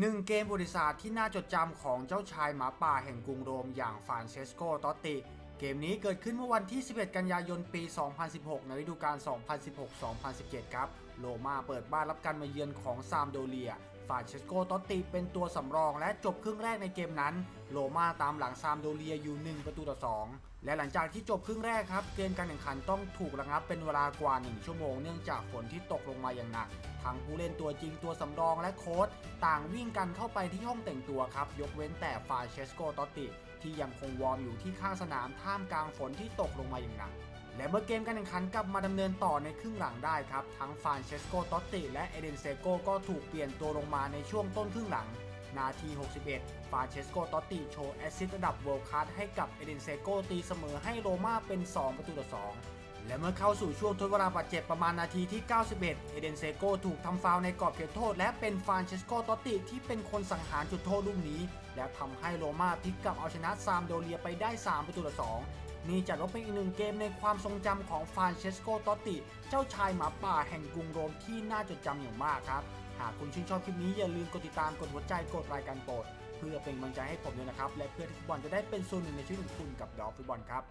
หนึ่งเกมประวัติศาสตร์ที่น่าจดจำของเจ้าชายหมาป่าแห่งกรุงโรมอย่างฟานเชสโกตอตติ เกมนี้เกิดขึ้นเมื่อวันที่ 11 กันยายนปี 2016 ในฤดูกาล 2016-2017 ครับโรม่าเปิดบ้านรับการมาเยือนของซามโดเลีย ฟรานเชสโกตอตติเป็นตัวสำรองและจบครึ่งแรกในเกมนั้นโรม่าตามหลังซามโดเลียอยู่ 1 ประตูต่อ 2 และหลังจากที่จบครึ่งแรกครับ เกมการแข่งขันต้องถูกระงับเป็นเวลากว่า 1 ชั่วโมงเนื่องจากฝนที่ตกลงมาอย่างหนักทั้งผู้เล่นตัวจริงตัวสำรองและโค้ชต่างวิ่งกันเข้าไปที่ห้องแต่งตัวครับ ยกเว้นแต่ฟรานเชสโกตอตติที่ยังคงวอร์มอยู่ที่ข้างสนามท่ามกลางฝนที่ตกลงมาอย่างหนัก และเมื่อเกมการแข่งขันกลับมาดำเนินต่อในครึ่งหลังได้ครับ ทั้งฟานเชสโกตอตติและเอเดนเซโกก็ถูกเปลี่ยนตัวลงมาในช่วงต้นครึ่งหลัง นาที 61 ฟานเชสโกตอตติโชว์แอสซิสต์ระดับเวิลด์คัสให้กับเอเดนเซโกตีเสมอให้โรม่าเป็น 2 ประตูต่อ 2 และเมื่อเข้าสู่ช่วงทดเวลาบาดเจ็บประมาณนาทีที่ 91 เอเดนเซโกถูกทำฟาวในกรอบเขตโทษ และเป็นฟานเชสโกตอติที่เป็นคนสังหารจุดโทษลูกนี้ และทำให้โรมาพลิกกลับเอาชนะซามโดเลียไปได้ 3 ประตูต่อ 2 นี่จัดว่าเป็นอีกหนึ่งเกมในความทรงจำของฟานเชสโกตอตติเจ้าชายหมาป่าแห่งกรุงโรมที่น่าจดจำอย่างมากครับ หากคุณชื่นชอบคลิปนี้อย่าลืมกดติดตามกดหัวใจกดรายการโปรดเพื่อเป็นกำลังใจให้ผมด้วยนะครับและเพื่อที่ฟุตบอลจะได้เป็นส่วนหนึ่งในชีวิตของคุณกับดอฟฟุตบอลครับ